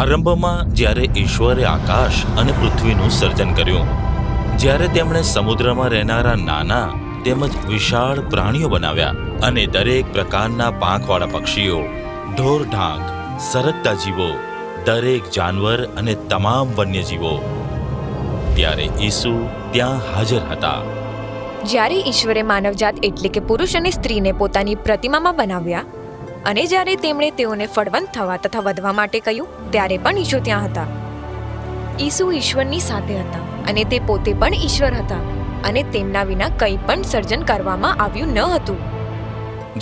આરંભમાં જ્યારે ઈશ્વરે આકાશ અને પૃથ્વીનું સર્જન કર્યું, જ્યારે તેમણે સમુદ્રમાં રહેનારા નાના તેમજ વિશાળ પ્રાણીઓ બનાવ્યા અને દરેક પ્રકારના પાંખવાળા પક્ષીઓ ઢોર ઢાંક સરકતા જીવો, દરેક જાનવર અને તમામ વન્યજીવો. ત્યારે ઈસુ ત્યાં હાજર હતા. જ્યારે ઈશ્વરે માનવજાત એટલે કે પુરુષ અને સ્ત્રીને પોતાની પ્રતિમામાં બનાવ્યા અને જ્યારે તેમણે તેઓને ફળવંત થવા તથા વધવા માટે કહ્યું, ત્યારે પણ ઈશુ ત્યાં હતા. ઈસુ ઈશ્વરની સાથે હતા અને તે પોતે પણ ઈશ્વર હતા અને તેમના વિના કંઈ પણ સર્જન કરવામાં આવ્યું ન હતું.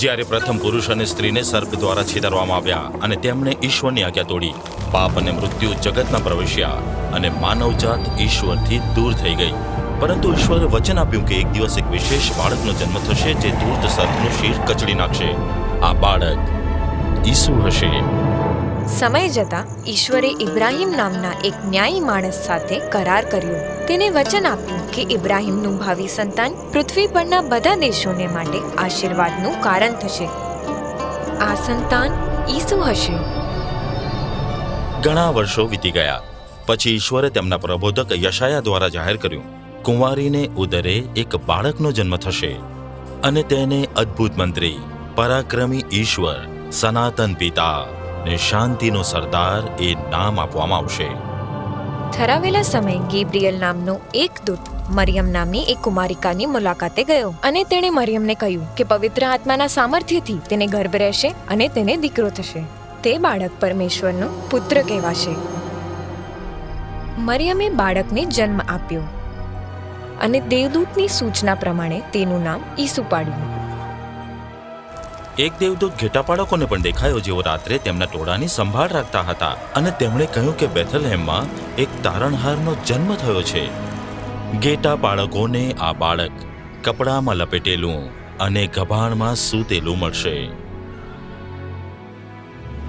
જ્યારે પ્રથમ પુરુષ અને સ્ત્રીને સર્પ દ્વારા છેતરવામાં આવ્યા અને તેમણે ઈશ્વરની આજ્ઞા તોડી, પાપ અને મૃત્યુ જગતમાં પ્રવેશ્યા અને માનવજાત ઈશ્વરથી દૂર થઈ ગઈ. પરંતુ ઈશ્વરે વચન આપ્યું કે એક દિવસ એક વિશેષ બાળકનો જન્મ થશે જે ધૂર્ત સર્પનું શીર કચડી નાખશે. આ બાળક ઈસુ હશે. સમય જતાં ઈશ્વરે ઇબ્રાહિમ નામના એક ન્યાયી માણસ સાથે કરાર કર્યો. તેને વચન આપ્યું કે ઇબ્રાહિમનું ભાવિ સંતાન પૃથ્વી પરના બધા દેશોને માટે આશીર્વાદનું કારણ થશે. આ સંતાન ઈસુ હશે. ઘણા વર્ષો વીતી ગયા. પછી ઈશ્વરે તેમના પ્રબોધક યશાયા દ્વારા જાહેર કર્યું કુંવારીને ઉદરે એક બાળકનો જન્મ થશે અને તેને અદ્ભુત મંત્રી પરાક્રમી ઈશ્વર, સનાતન પિતા ને શાંતિનો સરદાર એ નામ આપવામાં આવશે. ઠરાવેલા સમયે ગેબ્રિયલ નામનો એક દૂત મરિયમ નામની એક કુમારિકાની મુલાકાતે ગયો અને તેણે મરિયમને કહ્યું કે પવિત્ર આત્માના સામર્થ્યથી તેને ગર્ભ રહેશે અને તેને દીકરો થશે. તે બાળક પરમેશ્વરનો પુત્ર કહેવાશે. મરિયમે બાળકને જન્મ આપ્યો અને દેવદૂતની સૂચના પ્રમાણે તેનું નામ ઈસુ પાડ્યું. એક દેવદૂત ઘેટા બાળકોને પણ દેખાયો જેઓ રાત્રે તેમના ટોળાની સંભાળ રાખતા હતા અને તેમણે કહ્યું કે બેથલહેમમાં એક તારણહારનો જન્મ થયો છે. ઘેટા બાળકોને આ બાળક કપડામાં લપેટેલું અને ગભાણમાં સૂતેલું મળશે.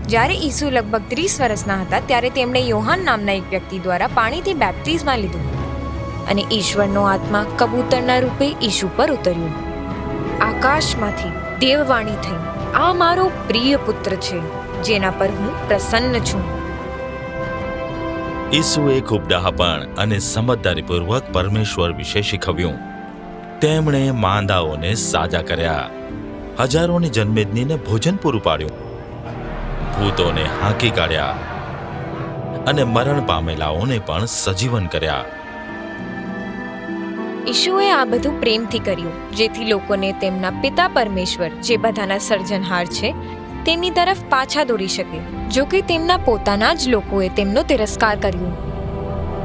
જ્યારે ઈસુ લગભગ ત્રીસ વર્ષના હતા, ત્યારે તેમણે યોહાન નામના એક વ્યક્તિ દ્વારા પાણીથી બેપ્ટિઝમા લીધું અને ઈશ્વરનો આત્મા કબૂતરના રૂપે ઈશુ પર ઉતર્યું. આકાશમાંથી દેવવાણી થઈ. આ મારો પ્રિય પુત્ર છે, જેના પર હું પ્રસન્ન છું. ઈસુએ ખૂબ ડહાપણ અને સમજદારીપૂર્વક પરમેશ્વર વિશે શીખવ્યું. તેમણે માંદાઓને સાજા કર્યા. હજારોની જન્મેદનીને ભોજન પૂરું પાડ્યું. ભૂતોને હાંકી કાઢ્યા. અને મરણ પામેલાઓને પણ સજીવન કર્યા. ઈશુએ આ બધું પ્રેમથી કર્યું, જેથી લોકોને તેમના પિતા પરમેશ્વર, જે બધાના સર્જનહાર છે, તેમની તરફ પાછા દોરી શકે, જો કે તેમના પોતાના જ લોકોએ તેમનો તિરસ્કાર કર્યો.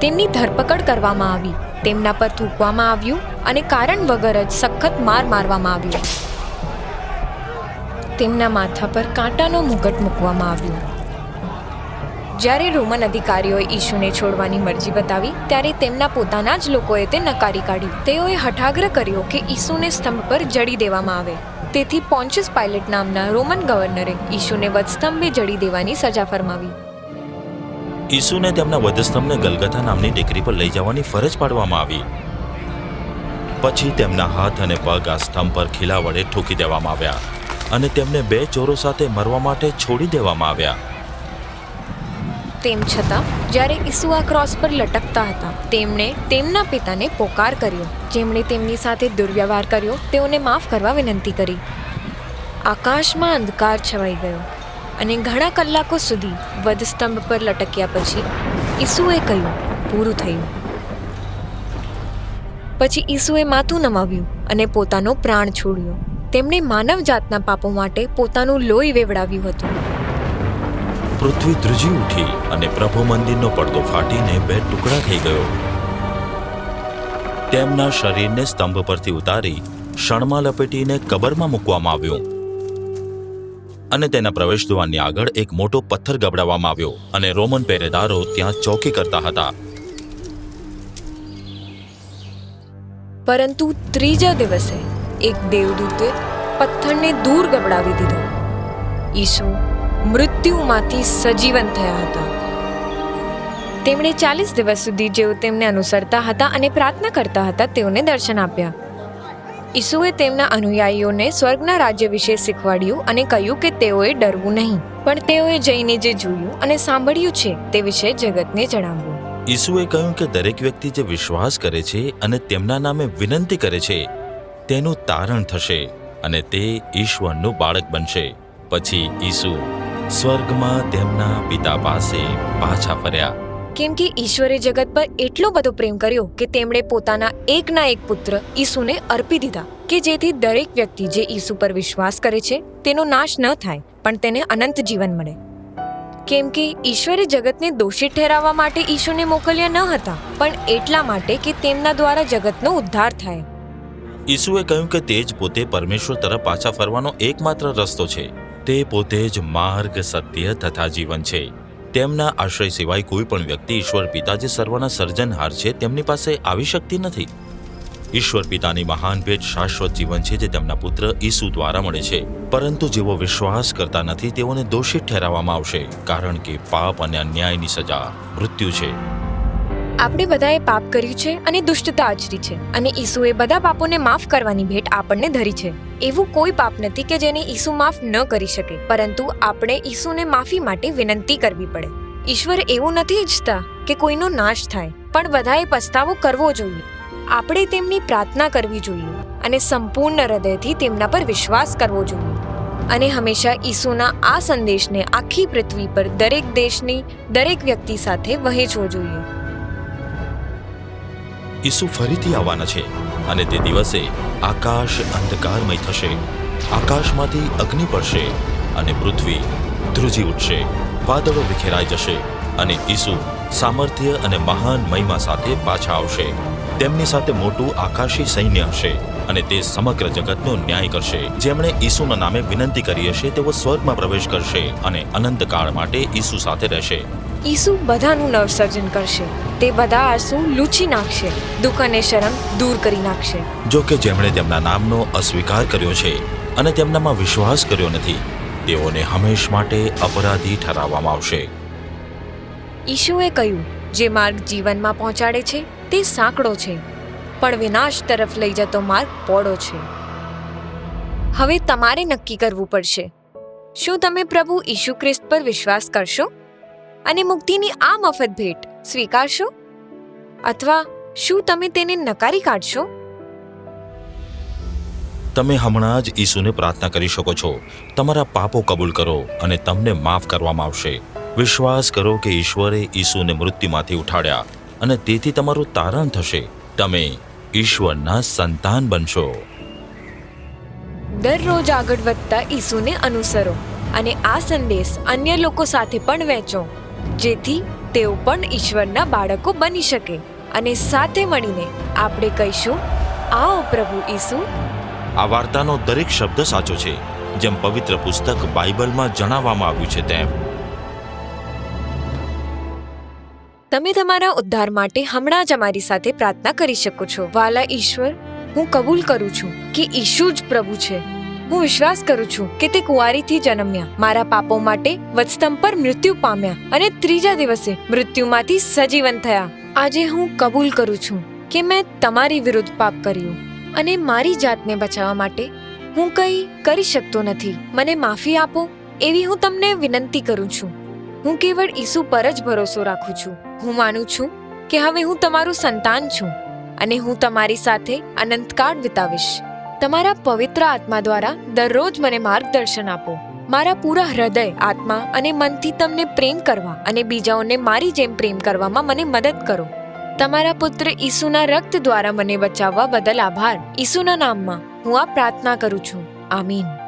તેમની ધરપકડ કરવામાં આવી, તેમના પર થૂકવામાં આવ્યું અને કારણ વગર જ સખત માર મારવામાં આવ્યો. તેમના માથા પર કાંટાનો મુગટ મૂકવામાં આવ્યો. જ્યારે રોમન અધિકારીઓએ ઈશુને છોડવાની મરજી બતાવી, ત્યારે તેમના પોતાના જ લોકોએ તે નકારી કાઢ્યું તેઓએ હઠાગ્રહ કર્યો કે ઈસુને સ્તંભ પર જડી દેવામાં આવે. તેથી પોન્ચસ પાયલટ નામના રોમન ગવર્નરે ઈશુને વધસ્તંભે જડી દેવાની સજા ફરમાવી. ઈસુને તેમના વધસ્તંભને ગલગથા નામની ટેકરી પર લઈ જવાની ફરજ પાડવામાં આવી. પછી તેમના હાથ અને પગ આ સ્તંભ પર ખીલા વડે ઠોકી દેવામાં આવ્યા અને તેમને બે ચોરો સાથે મરવા માટે છોડી દેવામાં આવ્યા. તેમ છતાં, જ્યારે ઈસુ આ ક્રોસ પર લટકતા હતા તેમણે તેમના પિતાને પોકાર કર્યો. જેમણે તેમની સાથે દુર્વ્યવહાર કર્યો, તેઓને માફ કરવા વિનંતી કરી. આકાશમાં અંધકાર છવાઈ ગયો અને ઘણા કલાકો સુધી વધસ્તંભ પર લટક્યા પછી ઈસુએ કહ્યું, પૂરું થયું. પછી ઈસુએ માથું નમાવ્યું અને પોતાનો પ્રાણ છોડ્યો. તેમણે માનવ જાતના પાપો માટે પોતાનું લોહી વેવડાવ્યું હતું. પૃથ્વી ધ્રુજી ઉઠી અને પ્રભુ મંદિરનો પડદો ફાટીને બે ટુકડા થઈ ગયો. તેમના શરીરને સ્તંભ પરથી ઉતારી શણમાં લપેટીને કબરમાં મૂકવામાં આવ્યું. અને તેના પ્રવેશદ્વારની આગળ એક મોટો પથ્થર ગબડાવવામાં આવ્યો અને રોમન પહેરેદારો ત્યાં ચોકી કરતા હતા. પરંતુ ત્રીજા દિવસે એક દેવદૂતે પથ્થરને દૂર ગબડાવી દીધો. ઈસુ મૃત્યુમાંથી સજીવન થયા હતા. તેમણે ચાલીસ દિવસ સુધી જેઓ તેમને અનુસરતા હતા અને પ્રાર્થના કરતા હતા, તેઓને દર્શન આપ્યા. ઈસુએ તેમના અનુયાયીઓને સ્વર્ગના રાજ્ય વિશે શીખવાડ્યું અને કહ્યું કે તેઓએ ડરવું નહીં, પણ તેઓએ જઈને જે જોયું અને સાંભળ્યું છે, તે વિશે જગતને જણાવ્યું. ઈસુએ કહ્યું કે દરેક વ્યક્તિ જે વિશ્વાસ કરે છે અને તેમના નામે વિનંતી કરે છે, તેનું તારણ થશે અને તે ઈશ્વરનું બાળક બનશે. પછી ઈસુ સ્વર્ગમાં તેમના પિતા પાસે પાછા ફર્યા. કેમ કે ઈશ્વરે જગત પર એટલો બધો પ્રેમ કર્યો કે તેમણે પોતાના એકના એક પુત્ર ઈસુને અર્પી દીધા કે જેથી દરેક વ્યક્તિ જે ઈસુ પર વિશ્વાસ કરે છે તેનો નાશ ન થાય પણ તેને અનંત જીવન મળે. કેમ કે ઈશ્વરે જગતને દોષિત ઠેરાવવા માટે ઈશુને મોકલ્યા ન હતા પણ એટલા માટે કે તેમના દ્વારા જગતનો ઉદ્ધાર થાય. ઈસુએ કહ્યું કે તે જ પોતે પરમેશ્વર તરફ પાછા ફરવાનો એકમાત્ર રસ્તો છે. તે પોતે જ માર્ગ, સત્ય તથા જીવન છે. તેમના આશ્રય સિવાય કોઈ પણ વ્યક્તિ ઈશ્વર પિતા જે સર્વના સર્જનહાર છે, તેમની પાસે આવી શકતી નથી. ઈશ્વર પિતાની મહાન ભેટ શાશ્વત જીવન છે જે તેમના પુત્ર ઈસુ દ્વારા મળે છે. પરંતુ જેઓ વિશ્વાસ કરતા નથી, તેઓને દોષિત ઠેરવવામાં આવશે, કારણ કે પાપ અને અન્યાયની સજા મૃત્યુ છે. આપણે બધાએ પાપ કર્યું છે અને દુષ્ટતા આચરી છે અને ઈસુએ બધા પાપોને માફ કરવાની ભેટ આપણને ધરી છે. એવું કોઈ પાપ નથી કે જેને ઈસુ માફ ન કરી શકે, પરંતુ આપણે ઈસુને માફી માટે વિનંતી કરવી પડે. ઈશ્વર એવું નથી ઈચ્છતા કે કોઈનો નાશ થાય, પણ બધાએ પસ્તાવો કરવો જોઈએ. આપણે તેમની પ્રાર્થના કરવી જોઈએ અને સંપૂર્ણ હૃદયથી તેમના પર વિશ્વાસ કરવો જોઈએ. અને હંમેશા ઈસુના આ સંદેશને આખી પૃથ્વી પર દરેક દેશની દરેક વ્યક્તિ સાથે વહેંચવો જોઈએ. ઈસુ ફરીથી આવવાના છે અને તે દિવસે આકાશ અંધકારમય થશે. આકાશમાંથી અગ્નિ પડશે અને પૃથ્વી ધ્રુજી ઉઠશે. વાદળો વિખેરાઈ જશે અને ઈસુ સામર્થ્ય અને મહાન મહિમા સાથે પાછા આવશે. તેમની સાથે મોટું આકાશી સૈન્ય હશે. અને તે સમગ્ર જગતનો ન્યાય કરશે. જેમણે ઈસુના નામે વિનંતી કરી હશે તેઓ સ્વર્ગમાં પ્રવેશ કરશે અને અનંતકાળ માટે ઈસુ સાથે રહેશે. ઈસુ બધાનું નવસર્જન કરશે. તે બધા આંસુ લૂછી નાખશે દુઃખ અને શરમ દૂર કરી નાખશે. જો કે જેમણે તેમના નામનો અસ્વીકાર કર્યો છે અને તેમનામાં વિશ્વાસ કર્યો નથી તેઓને હંમેશ માટે અપરાધી ઠરાવવામાં આવશે. ઈશુએ કહ્યું જે માર્ગ જીવનમાં પહોંચાડે છે તે સાંકડો છે. પણ વિનાશ તરફ લઈ જતો માર્ગ પોળો છે. હવે તમારે નક્કી કરવું પડશે. શું તમે પ્રભુ ઈશુ ખ્રિસ્ત પર વિશ્વાસ કરશો? અને મુક્તિની આ મફત ભેટ સ્વીકારશો? અથવા શું તમે તેને નકારી કાઢશો? તમે હમણાં જ ઈસુને પ્રાર્થના કરી શકો છો. તમારા પાપો કબૂલ કરો અને તમને માફ કરવામાં આવશે. વિશ્વાસ કરો કે ઈશ્વરે ઈસુને મૃત્યુમાંથી ઉઠાડ્યા અને તેથી તમારું તારણ થશે. તમે ઈશ્વરના સંતાન બનશો. દરરોજ આગળ વધતા ઈસુને અનુસરો અને આ સંદેશ અન્ય લોકો સાથે પણ વહેંચો જેથી તેઓ પણ ઈશ્વરના બાળકો બની શકે અને સાથે મળીને આપણે કહીશું આવો પ્રભુ ઈસુ. આ વાર્તાનો દરેક શબ્દ સાચો છે જેમ પવિત્ર પુસ્તક બાઇબલમાં જણાવવામાં આવ્યું છે તેમ. તમે તમારા ઉદ્ધાર માટે હમણાં જ અમારી સાથે પ્રાર્થના કરી શકો છો. વાલા ઈશ્વર, હું કબૂલ કરું છું કે ઈશુ જ પ્રભુ છે. હું વિશ્વાસ કરું છું કે તે કુંવારીથી જન્મ્યા. મારા પાપો માટે વત્સતમ પર મૃત્યુ પામ્યા અને ત્રીજા દિવસે મૃત્યુમાંથી સજીવન થયા. આજે હું કબૂલ કરું છું કે મેં તમારી વિરુદ્ધ પાપ કર્યું અને મારી જાતને બચાવવા માટે હું કંઈ કરી શકતો નથી. મને માફી આપો, એવી હું તમને વિનંતી કરું છું. હું કેવળ ઈસુ પર જ ભરોસો રાખું છું. હું માનું છું કે હવે હું તમારું સંતાન છું અને હું તમારી સાથે અનંતકાળ વિતાવીશ. તમારા પવિત્ર આત્મા દ્વારા દરરોજ મને માર્ગદર્શન આપો. મારા પૂરા હૃદય, આત્મા અને મનથી તમને પ્રેમ કરવા અને બીજાઓને મારી જેમ પ્રેમ કરવામાં મને મદદ કરો. તમારા પુત્ર ઈસુના રક્ત દ્વારા મને બચાવવા બદલ આભાર. ઈસુના નામમાં હું આ પ્રાર્થના કરું છું. આમીન.